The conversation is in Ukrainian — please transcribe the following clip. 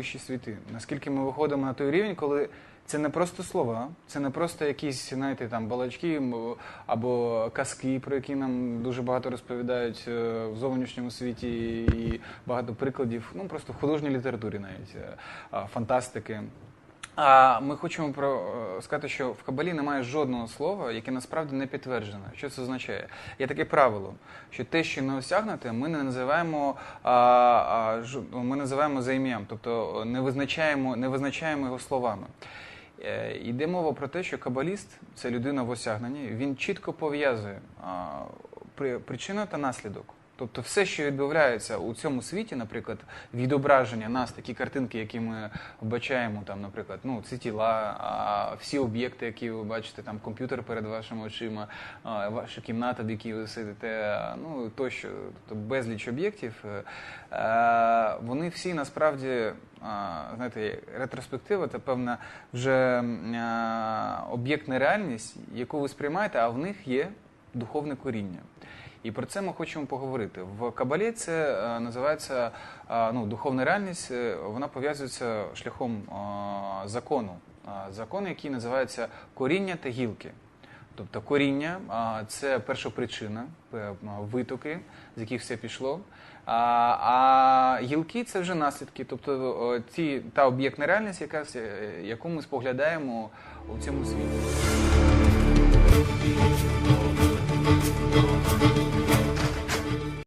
вищі світи. Наскільки ми виходимо на той рівень, коли це не просто слова, це не просто якісь, знаєте, там балачки або казки, про які нам дуже багато розповідають е, в зовнішньому світі, і багато прикладів, ну просто в художній літературі навіть е, фантастики. А ми хочемо про е, сказати, що в Кабалі немає жодного слова, яке насправді не підтверджене. Що це означає? Є таке правило, що те, що не осягнуте, ми не називаємо а, а, ж- ми називаємо за ім'ям, тобто не визначаємо, не визначаємо його словами. Е, Йде мова про те, що кабаліст це людина в осягненні, він чітко пов'язує при- причину та наслідок. Тобто все, що відбувається у цьому світі, наприклад, відображення нас, такі картинки, які ми бачаємо, там, наприклад, ну, ці тіла, а, всі об'єкти, які ви бачите, там комп'ютер перед вашими очима, ваша кімната, в якій ви сидите, ну тощо, тобто безліч об'єктів, е, е, вони всі насправді. Знаєте, ретроспектива це певна вже об'єктна реальність, яку ви сприймаєте, а в них є духовне коріння. І про це ми хочемо поговорити. В Кабалі це е, називається е, ну, духовна реальність, е, вона пов'язується шляхом закону. Е, який називається коріння та гілки. Тобто коріння це перша причина, витоки, з яких все пішло. А, гілки це вже наслідки, тобто ті, та об'єктна реальність, яка, яку ми споглядаємо у цьому світі.